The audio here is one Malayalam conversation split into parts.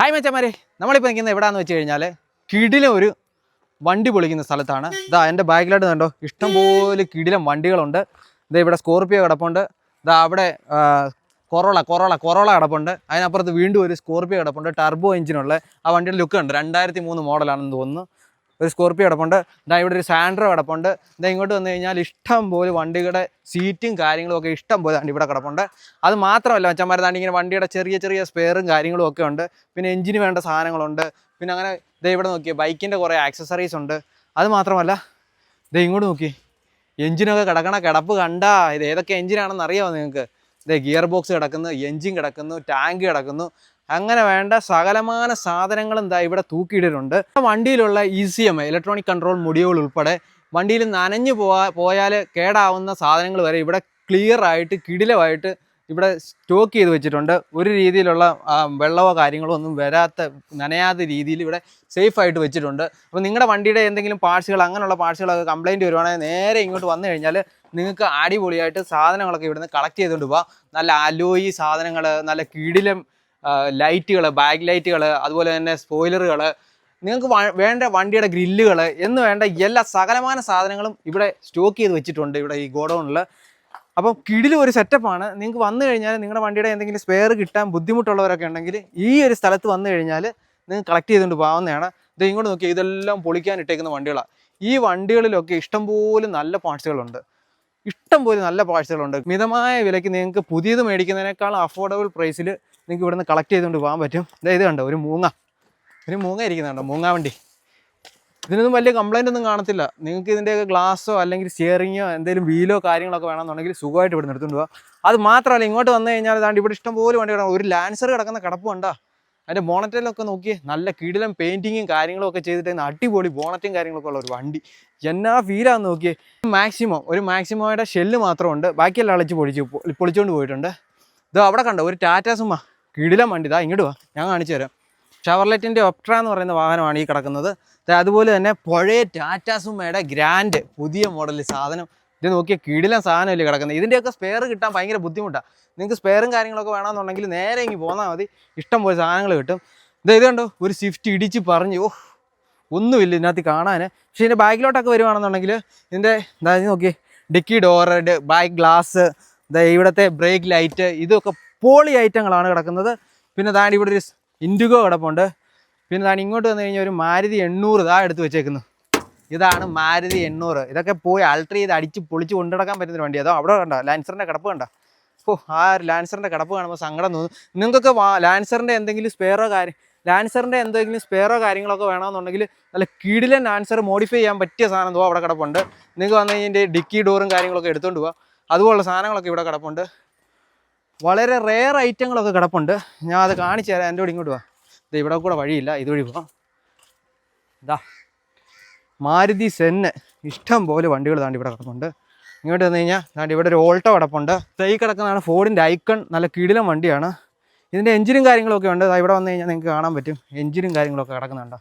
ഹായ് മച്ചമാരെ നമ്മളിപ്പോൾ നിൽക്കുന്നത് എവിടെയാണെന്ന് വെച്ച് കഴിഞ്ഞാൽ കിടിലം ഒരു വണ്ടി പൊളിക്കുന്ന സ്ഥലത്താണ്. ഇതാ എന്റെ ബാഗിലായിട്ട് കണ്ടോ? ഇഷ്ടംപോലെ കിടിലം വണ്ടികളുണ്ട്. ഇതാ ഇവിടെ സ്കോർപ്പിയോ കിടപ്പുണ്ട്. ഇതാ അവിടെ കൊറോള കൊറോള കൊറോള കിടപ്പുണ്ട്. അതിനപ്പുറത്ത് വീണ്ടും ഒരു സ്കോർപ്പിയോ കിടപ്പുണ്ട്. ടർബോ എഞ്ചിനുള്ള ആ വണ്ടിയുടെ ലുക്ക് ഉണ്ട് രണ്ടായിരത്തി മൂന്ന് മോഡലാണെന്ന് തോന്നുന്നു. ഒരു സ്കോർപ്പിയോ കിടപ്പുണ്ട്. ഇതാ ഇവിടെ ഒരു സാൻഡ്രോ കിടപ്പുണ്ട്. ഇതാ ഇങ്ങോട്ട് വന്നു കഴിഞ്ഞാൽ ഇഷ്ടം പോലെ വണ്ടിയുടെ സീറ്റും കാര്യങ്ങളും ഒക്കെ ഇഷ്ടം പോലെ ഇവിടെ കിടപ്പുണ്ട്. അത് മാത്രമല്ല മച്ചന്മാരെ ദാണ്ടി ഇങ്ങനെ വണ്ടിയുടെ ചെറിയ ചെറിയ സ്പെയറും കാര്യങ്ങളും ഒക്കെ ഉണ്ട്. പിന്നെ എഞ്ചിന് വേണ്ട സാധനങ്ങളുണ്ട്. പിന്നെ അങ്ങനെ ദേ ഇവിടെ നോക്കിയേ ബൈക്കിന്റെ കുറേ ആക്സസറീസ് ഉണ്ട്. അത് മാത്രമല്ല ദേ ഇങ്ങോട്ട് നോക്കി എഞ്ചിനൊക്കെ കിടക്കണ കിടപ്പ് കണ്ടാ ഇത് ഏതൊക്കെ എഞ്ചിനാണെന്ന് അറിയാമോ നിങ്ങൾക്ക്? ഇതേ ഗിയർ ബോക്സ് കിടക്കുന്നു എഞ്ചിൻ കിടക്കുന്നു ടാങ്ക് കിടക്കുന്നു. അങ്ങനെ വേണ്ട സകലമാന സാധനങ്ങളും എന്താ ഇവിടെ തൂക്കിയിട്ടിട്ടുണ്ട് വണ്ടിയിലുള്ള E C M electronic control module ഉൾപ്പെടെ വണ്ടിയിൽ നനഞ്ഞു പോവാ പോയാൽ കേടാവുന്ന സാധനങ്ങൾ വരെ ഇവിടെ ക്ലിയർ ആയിട്ട് കിടിലമായിട്ട് ഇവിടെ സ്റ്റോക്ക് ചെയ്ത് വെച്ചിട്ടുണ്ട്. ഒരു രീതിയിലുള്ള വെള്ളമോ കാര്യങ്ങളോ ഒന്നും വരാത്ത നനയാത്ത രീതിയിൽ ഇവിടെ സേഫ് ആയിട്ട് വെച്ചിട്ടുണ്ട്. അപ്പോൾ നിങ്ങളുടെ വണ്ടിയുടെ എന്തെങ്കിലും പാർട്സുകൾ അങ്ങനെയുള്ള പാർട്സുകളൊക്കെ കംപ്ലയിന്റ് വരുവാണെങ്കിൽ നേരെ ഇങ്ങോട്ട് വന്നു കഴിഞ്ഞാൽ നിങ്ങൾക്ക് അടിപൊളിയായിട്ട് സാധനങ്ങളൊക്കെ ഇവിടുന്ന് കളക്ട് ചെയ്തുകൊണ്ട് പോവാം. നല്ല അലോയി സാധനങ്ങൾ നല്ല കിടിലം ലൈറ്റുകൾ ബാക്ക് ലൈറ്റുകൾ അതുപോലെ തന്നെ സ്പോയിലറുകൾ നിങ്ങൾക്ക് വേണ്ട വണ്ടിയുടെ ഗ്രില്ലുകൾ എന്ന് വേണ്ട എല്ലാ സകലമാന സാധനങ്ങളും ഇവിടെ സ്റ്റോക്ക് ചെയ്ത് വെച്ചിട്ടുണ്ട് ഇവിടെ ഈ ഗോഡൗണിൽ അപ്പം കിടിലും ഒരു സെറ്റപ്പാണ്. നിങ്ങൾക്ക് വന്നു കഴിഞ്ഞാൽ നിങ്ങളുടെ വണ്ടിയുടെ എന്തെങ്കിലും സ്പെയർ കിട്ടാൻ ബുദ്ധിമുട്ടുള്ളവരൊക്കെ ഉണ്ടെങ്കിൽ ഈ ഒരു സ്ഥലത്ത് വന്നു കഴിഞ്ഞാൽ നിങ്ങൾക്ക് കളക്ട് ചെയ്തുകൊണ്ട് പോകാവുന്നതാണ്. ഇത് ഇങ്ങോട്ട് നോക്കി ഇതെല്ലാം പൊളിക്കാൻ ഇട്ടേക്കുന്ന വണ്ടികളാണ് ഈ വണ്ടികളിലൊക്കെ ഇഷ്ടംപോലെ നല്ല പാർട്സുകളുണ്ട് ഇഷ്ടംപോലെ നല്ല പാർട്സുകളുണ്ട് മിതമായ വിലയ്ക്ക് നിങ്ങൾക്ക് പുതിയത് മേടിക്കുന്നതിനേക്കാൾ അഫോർഡബിൾ പ്രൈസിൽ നിങ്ങൾക്ക് ഇവിടുന്ന് കളക്ട് ചെയ്തുകൊണ്ട് പോകാൻ പറ്റും. ഇത് കണ്ടോ ഒരു മൂങ്ങ. ഒരു മൂങ്ങ ഇരിക്കുന്നുണ്ടോ മൂങ്ങ വണ്ടി. ഇതിനൊന്നും വലിയ കംപ്ലൈന്റ് ഒന്നും കാണത്തില്ല. നിങ്ങൾക്ക് ഇതിന്റെയൊക്കെ ഗ്ലാസ്സോ അല്ലെങ്കിൽ സ്റ്റിയറിങ്ങോ എന്തെങ്കിലും വീലോ കാര്യങ്ങളൊക്കെ വേണമെന്നുണ്ടെങ്കിൽ സുഖമായിട്ട് ഇവിടെ എടുത്തുകൊണ്ട് പോകാം അത് മാത്രമല്ല ഇങ്ങോട്ട് വന്നു കഴിഞ്ഞാൽ ദാണ്ട് ഇവിടെ ഇഷ്ടംപോലെ വണ്ടി കിടക്കണം ഒരു ലാൻസർ കിടക്കുന്ന കിടപ്പ് കണ്ടാ അതിന്റെ ബോണറ്റിലൊക്കെ നോക്കി നല്ല കിടിലം പെയിന്റിങ്ങും കാര്യങ്ങളും ഒക്കെ ചെയ്തിട്ട് അടിപൊളി ബോണറ്റും കാര്യങ്ങളൊക്കെ ഉള്ള ഒരു വണ്ടി. എന്നാ ഫീലാന്ന് നോക്കിയേ. മാക്സിമം ഒരു മാക്സിമയുടെ ഷെല്ല് മാത്രമുണ്ട് ബാക്കിയെല്ലാം അളിച്ച് പൊളിച്ച് പൊളിച്ചുകൊണ്ട് പോയിട്ടുണ്ട്. ഇത് അവിടെ കണ്ടോ ഒരു ടാറ്റാ സുമ കിടിലം വണ്ടി. ഇതാ ഇങ്ങോട്ട് വാ. ഞാൻ കാണിച്ചു തരാം. ഷവർലെറ്റിന്റെ ഒപ്ട്ര എന്ന് പറയുന്ന വാഹനമാണ് ഈ കിടക്കുന്നത്. അതുപോലെ തന്നെ പുഴയ ടാറ്റ സുമയുടെ ഗ്രാൻഡ് പുതിയ മോഡൽ സാധനം. ഇത് നോക്കിയ കിടിലം സാധനമല്ലേ കിടക്കുന്നത്. ഇതിന്റെയൊക്കെ സ്പെയർ കിട്ടാൻ ഭയങ്കര ബുദ്ധിമുട്ടാണ് നിങ്ങൾക്ക് സ്പെയറും കാര്യങ്ങളൊക്കെ വേണമെന്നുണ്ടെങ്കിൽ നേരെ ഇങ്ങ് പോന്നാൽ മതി. ഇഷ്ടം പോലെ സാധനങ്ങൾ കിട്ടും. ഇത് ഇത് കണ്ടോ? ഒരു സ്വിഫ്റ്റ് ഇടിച്ച് പറഞ്ഞു. ഓ ഒന്നുമില്ല ഇതിനകത്ത് കാണാൻ പക്ഷേ ഇതിന്റെ ബാക്കിലോട്ടൊക്കെ വരുവാണെന്നുണ്ടെങ്കിൽ ഇതിന്റെ അതായത് നോക്കി ഡിക്കി ഡോറ് ബാക്ക് ഗ്ലാസ് ഇവിടുത്തെ ബ്രേക്ക് ലൈറ്റ് ഇതൊക്കെ പോളി ഐറ്റങ്ങളാണ് കിടക്കുന്നത്. പിന്നെ താണ്ടി ഇവിടെ ഒരു ഇൻഡിഗോ കിടപ്പുണ്ട്. പിന്നെ താണ്ടി ഇങ്ങോട്ട് വന്നു കഴിഞ്ഞാൽ ഒരു മാരുതി എണ്ണൂറ് ഇതാ എടുത്ത് വെച്ചേക്കുന്നു. ഇതാണ് മാരുതി എണ്ണൂറ്. ഇതൊക്കെ പോയി അൾട്ടർ ചെയ്ത് അടിച്ച് പൊളിച്ച് കൊണ്ടുനടക്കാൻ പറ്റുന്ന വണ്ടി. അതോ അവിടെ കണ്ടോ? ലാൻസറിന്റെ കിടപ്പ് കണ്ടോ? ഓ ആ ലാൻസറിന്റെ കിടപ്പ് കാണുമ്പോൾ സങ്കടം തോന്നും. നിങ്ങൾക്കൊക്കെ ലാൻസറിന്റെ എന്തെങ്കിലും സ്പെയറോ കാര്യം ലാൻസറിന്റെ എന്തെങ്കിലും സ്പെയറോ കാര്യങ്ങളൊക്കെ വേണമെന്നുണ്ടെങ്കിൽ നല്ല കീടിലൻ ലാൻസർ മോഡിഫൈ ചെയ്യാൻ പറ്റിയ സാധനം എന്തോ അവിടെ കിടപ്പുണ്ട്. നിങ്ങൾക്ക് വന്നു കഴിഞ്ഞാൽ ഡിക്കി ഡോറും കാര്യങ്ങളൊക്കെ എടുത്തുകൊണ്ട് പോവാം. അതുപോലുള്ള സാധനങ്ങളൊക്കെ ഇവിടെ കിടപ്പുണ്ട്. വളരെ റെയർ ഐറ്റങ്ങളൊക്കെ കിടപ്പുണ്ട്. ഞാൻ അത് കാണിച്ചു തരാം. എന്റെ കൂടെ ഇങ്ങോട്ട് വാ. ഇത് ഇവിടെ കൂടെ വഴിയില്ല. ഇതുവഴി പോവാം. ഇതാ മാരുതി സെന്ന്. ഇഷ്ടം പോലെ വണ്ടികൾ താണ്ടി ഇവിടെ കിടപ്പുണ്ട്. ഇങ്ങോട്ട് വന്നു കഴിഞ്ഞാൽ താണ്ടി ഇവിടെ ഒരു ഓൾട്ടോ കിടപ്പുണ്ട്. തൈ കിടക്കുന്നതാണ് ഫോർഡിന്റെ ഐക്കൺ നല്ല കിടിലം വണ്ടിയാണ്. ഇതിന്റെ എഞ്ചിനും കാര്യങ്ങളൊക്കെ ഉണ്ട്. ഇവിടെ വന്നു കഴിഞ്ഞാൽ നിങ്ങൾക്ക് കാണാൻ പറ്റും. എഞ്ചിനും കാര്യങ്ങളൊക്കെ കിടക്കുന്നുണ്ടോ.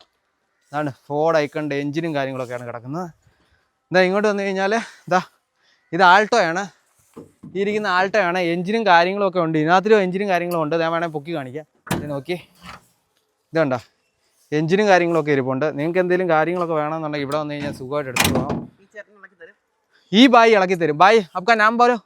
അതാണ് ഫോർഡ് ഐക്കണിന്റെ എഞ്ചിനും കാര്യങ്ങളൊക്കെയാണ് കിടക്കുന്നത്. എന്താ ഇങ്ങോട്ട് വന്നു കഴിഞ്ഞാൽ ഇതാ ഇത് ആൾട്ടോയാണ് ഈ ഇരിക്കുന്ന ആൾട്ടയാണ് എഞ്ചിനും കാര്യങ്ങളും ഒക്കെ ഉണ്ട്. ഇതിനകത്തൊരു എഞ്ചിനും കാര്യങ്ങളും ഉണ്ട്. ഞാൻ വേണേൽ പൊക്കി കാണിക്കാം. നോക്കി. ഇതുണ്ടോ എഞ്ചിനും കാര്യങ്ങളൊക്കെ ഇരിപ്പുണ്ട്. നിങ്ങൾക്ക് എന്തെങ്കിലും കാര്യങ്ങളൊക്കെ വേണമെന്നുണ്ടെങ്കിൽ ഇവിടെ വന്ന് കഴിഞ്ഞാൽ സുഖമായിട്ട് എടുത്തു പോകാം. ഈ ബായി ഇളക്കി തരും. ബായ് അപ്പം ഞാൻ പോരോ?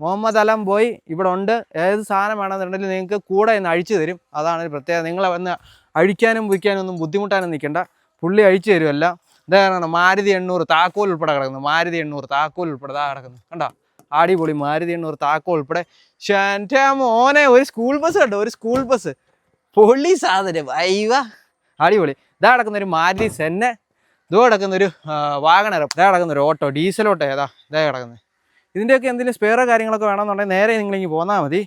മുഹമ്മദ് അലം. പോയി. ഇവിടെ ഉണ്ട്. ഏത് സാധനം വേണമെന്നുണ്ടെങ്കിൽ നിങ്ങൾക്ക് കൂടെ ഇന്ന് അഴിച്ചു തരും. അതാണ് ഒരു പ്രത്യേകത. നിങ്ങളെ വന്ന് അഴിക്കാനും വിൽക്കാനും ഒന്നും ബുദ്ധിമുട്ടാനും നിൽക്കേണ്ട. പുള്ളി അഴിച്ചു തരുമല്ലോ ഇതാണ് മാരുതി എണ്ണൂറ് താക്കോൽ ഉൾപ്പെടെ കിടക്കുന്നു. മാരുതി എണ്ണൂറ് താക്കോൽ ഉൾപ്പെടെ ഇതാ കിടക്കുന്നു. കണ്ടോ? ആടിപൊളി മാരുതി എണ്ണൂറ് താക്കോൽ ഉൾപ്പെടെ. എന്റെ മോനെ ഒരു സ്കൂൾ ബസ് കണ്ടോ? ഒരു സ്കൂൾ ബസ്. പൊളി സാധനം. വൈവ അടിപൊളി. ഇതാ കിടക്കുന്ന ഒരു മാരുതി സെന്നെ. ഇതോ കിടക്കുന്ന ഒരു വാഗണർ ഇതാ കിടക്കുന്ന ഒരു ഓട്ടോ ഡീസൽ ഓട്ടോ ഏതാ? ഇതാ കിടക്കുന്നത്. ഇതിന്റെയൊക്കെ എന്തെങ്കിലും സ്പെയറോ കാര്യങ്ങളൊക്കെ വേണമെന്നുണ്ടെങ്കിൽ നേരെ നിങ്ങളിങ്ങ് പോന്നാൽ മതി.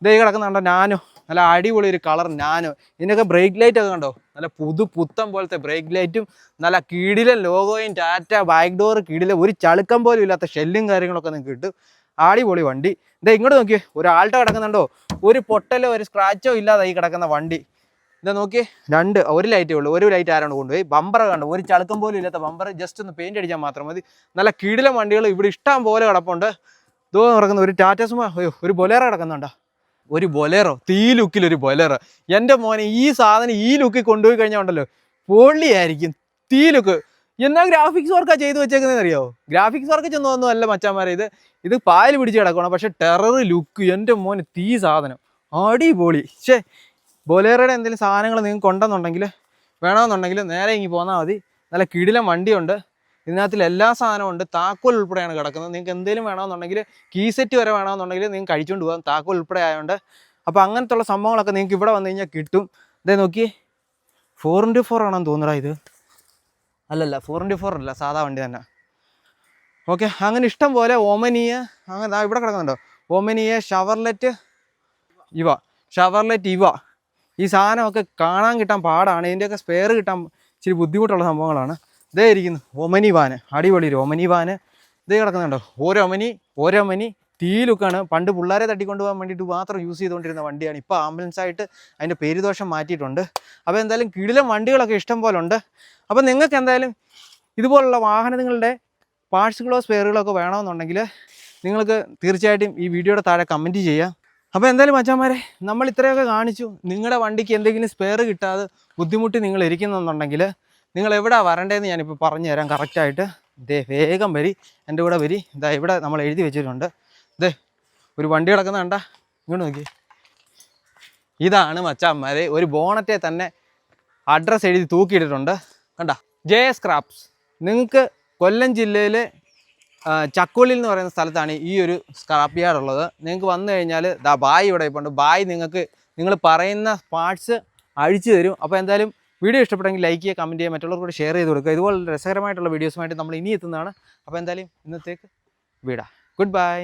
ഇതേ കിടക്കുന്നുണ്ടോ നാനോ. നല്ല അടിപൊളി ഒരു കളർ നാനോ. ഇതിനൊക്കെ ബ്രേക്ക് ലൈറ്റ് ഒക്കെ കണ്ടോ? നല്ല പുതു പുത്തം പോലത്തെ ബ്രേക്ക് ലൈറ്റും നല്ല കീടിലെ ലോഗോയും ടാറ്റ ബാക്ക് ഡോർ കീടിലെ ഒരു ചളുക്കം പോലും ഇല്ലാത്ത ഷെല്ലും കാര്യങ്ങളൊക്കെ നിങ്ങൾക്ക് കിട്ടും. അടിപൊളി വണ്ടി. ഇതാ ഇങ്ങോട്ട് നോക്കിയേ ഒരു കിടക്കുന്നുണ്ടോ? ഒരു പൊട്ടലോ ഒരു സ്ക്രാച്ചോ ഇല്ലാതെ ഈ കിടക്കുന്ന വണ്ടി. ഇതാ നോക്കിയേ രണ്ട് ഒരു ലൈറ്റേ ഉള്ളൂ. ഒരു ലൈറ്റ് ആരാണ് കൊണ്ടുപോയി? ബമ്പർ കണ്ടു? ഒരു ചളുക്കം പോലും ഇല്ലാത്ത ബമ്പർ ജസ്റ്റ് ഒന്ന് പെയിന്റ് അടിച്ചാൽ മാത്രം മതി. നല്ല കീടിലെ വണ്ടികൾ ഇവിടെ ഇഷ്ടം പോലെ കിടപ്പുണ്ട്. ഇതോ കിടക്കുന്ന ഒരു ടാറ്റ ഒരു ബൊലേറ കിടക്കുന്നുണ്ടോ? ഒരു ബൊലേറോ തീ ലുക്കിൽ ഒരു ബൊലേറോ. എന്റെ മോനെ ഈ സാധനം ഈ ലുക്കിൽ കൊണ്ടുപോയി കഴിഞ്ഞാൽ ഉണ്ടല്ലോ പൊള്ളിയായിരിക്കും തീ ലുക്ക്. എന്നാ ഗ്രാഫിക്സ് വർക്കാ ചെയ്തു വെച്ചേക്കുന്നതെന്ന് അറിയാവോ ഗ്രാഫിക്സ് വർക്ക് ചെന്നൊന്നും അല്ല മച്ചാന്മാരെ ഇത് ഇത് പാൽ പിടിച്ച് കിടക്കണം പക്ഷെ ടെറർ ലുക്ക് എന്റെ മോനെ തീ സാധനം. അടിപൊളി. ഷേ ബൊലേറോയുടെ എന്തെങ്കിലും സാധനങ്ങൾ നിങ്ങൾക്ക് ഉണ്ടെന്നുണ്ടെങ്കിൽ വേണമെന്നുണ്ടെങ്കിൽ നേരെ ഇങ്ങി പോന്നാൽ മതി. നല്ല കിടിലം വണ്ടിയുണ്ട്. ഇതിനകത്തിൽ എല്ലാ സാധനവും ഉണ്ട്. താക്കോൽ ഉൾപ്പെടെയാണ് കിടക്കുന്നത്. നിങ്ങൾക്ക് എന്തെങ്കിലും വേണമെന്നുണ്ടെങ്കിൽ കീ സെറ്റ് വരെ വേണമെന്നുണ്ടെങ്കിൽ നിങ്ങൾക്ക് കഴിച്ചുകൊണ്ട് പോകാം. താക്കോൽ ഉൾപ്പെടെ ആയതുകൊണ്ട് അപ്പോൾ അങ്ങനത്തുള്ള സംഭവങ്ങളൊക്കെ നിങ്ങൾക്ക് ഇവിടെ വന്നു കഴിഞ്ഞാൽ കിട്ടും. ഇതേ നോക്കി ഫോർ ഇന്റു ഫോർ ആണെന്ന് തോന്നുന്നടാ ഇത്. അല്ലല്ല ഫോർ ഇന്റു ഫോർ അല്ല. സാധാ വണ്ടി തന്നെ. ഓക്കെ അങ്ങനെ ഇഷ്ടം പോലെ ഓമനിയ അങ്ങനെ ഇവിടെ കിടക്കുന്നുണ്ടോ? ഓമനിയ ഷവർലെറ്റ് ഇവ. ഷവർലെറ്റ് ഇവ. ഈ സാധനമൊക്കെ കാണാൻ കിട്ടാൻ പാടാണ്. ഇതിന്റെയൊക്കെ സ്പെയർ കിട്ടാൻ ഇച്ചിരി ബുദ്ധിമുട്ടുള്ള സംഭവങ്ങളാണ്. ഇതേ ഇരിക്കുന്നു. Omni van. അടിപൊളി ഒമനി വാന്. ഇതേ കിടക്കുന്നുണ്ടോ ഓരോമനി ഓരോമനി തീ ലുക്കാണ് പണ്ട് പിള്ളേരെ തട്ടിക്കൊണ്ട് പോകാൻ വേണ്ടിയിട്ട് മാത്രം യൂസ് ചെയ്തുകൊണ്ടിരുന്ന വണ്ടിയാണ്. ഇപ്പോൾ ആംബുലൻസ് ആയിട്ട് അതിന്റെ പേരുദോഷം മാറ്റിയിട്ടുണ്ട്. അപ്പോൾ എന്തായാലും കിടിലം വണ്ടികളൊക്കെ ഇഷ്ടം പോലെ ഉണ്ട്. അപ്പോൾ നിങ്ങൾക്ക് എന്തായാലും ഇതുപോലുള്ള വാഹനങ്ങളുടെ പാർട്സുകളോ സ്പെയറുകളോ ഒക്കെ വേണമെന്നുണ്ടെങ്കിൽ നിങ്ങൾക്ക് തീർച്ചയായിട്ടും ഈ വീഡിയോയുടെ താഴെ കമന്റ് ചെയ്യാം. അപ്പോൾ എന്തായാലും മച്ചാന്മാരെ നമ്മൾ ഇത്രയൊക്കെ കാണിച്ചു. നിങ്ങളുടെ വണ്ടിക്ക് എന്തെങ്കിലും സ്പെയർ കിട്ടാതെ ബുദ്ധിമുട്ടി നിങ്ങൾ ഇരിക്കുന്നുണ്ടെങ്കിൽ നിങ്ങൾ എവിടെ വരണ്ടേന്ന് ഞാനിപ്പോൾ പറഞ്ഞു തരാം കറക്റ്റായിട്ട്. ദേ വേഗം വരി. എന്റെ കൂടെ വരി. ഇതാ ഇവിടെ നമ്മൾ എഴുതി വെച്ചിട്ടുണ്ട്. ദേ ഒരു വണ്ടി കിടക്കുന്ന കണ്ട? ഇങ്ങോട്ട് നോക്കി. ഇതാണ് മച്ചാന്മാരെ ഒരു ബോണറ്റെ തന്നെ അഡ്രസ്സ് എഴുതി തൂക്കിയിട്ടിട്ടുണ്ട്. കണ്ട? ജെ എസ് ക്രാപ്സ് നിങ്ങൾക്ക് കൊല്ലം ജില്ലയിൽ ചക്കുളിൽ എന്ന് പറയുന്ന സ്ഥലത്താണ് ഈ ഒരു സ്ക്രാപ്പ് യാർഡ് ഉള്ളത്. നിങ്ങൾക്ക് വന്നു കഴിഞ്ഞാൽ ദാ ബായ് ഇവിടെ ഇപ്പോൾ ഉണ്ട് ബായ് നിങ്ങൾക്ക് നിങ്ങൾ പറയുന്ന പാർട്സ് അഴിച്ചു തരും. അപ്പോൾ എന്തായാലും വീഡിയോ ഇഷ്ടപ്പെട്ടെങ്കിൽ ലൈക്ക് ചെയ്യുക കമന്റ് ചെയ്യുക മറ്റുള്ളവർ മറ്റുള്ളവർക്ക് ഷെയർ ചെയ്ത് കൊടുക്കുക. ഇതുപോലെ രസകരമായിട്ടുള്ള വീഡിയോസുമായിട്ട് നമ്മൾ ഇനി എത്തുന്നതാണ്. അപ്പോൾ എന്തായാലും ഇന്നത്തേക്ക് വീടാ. Good bye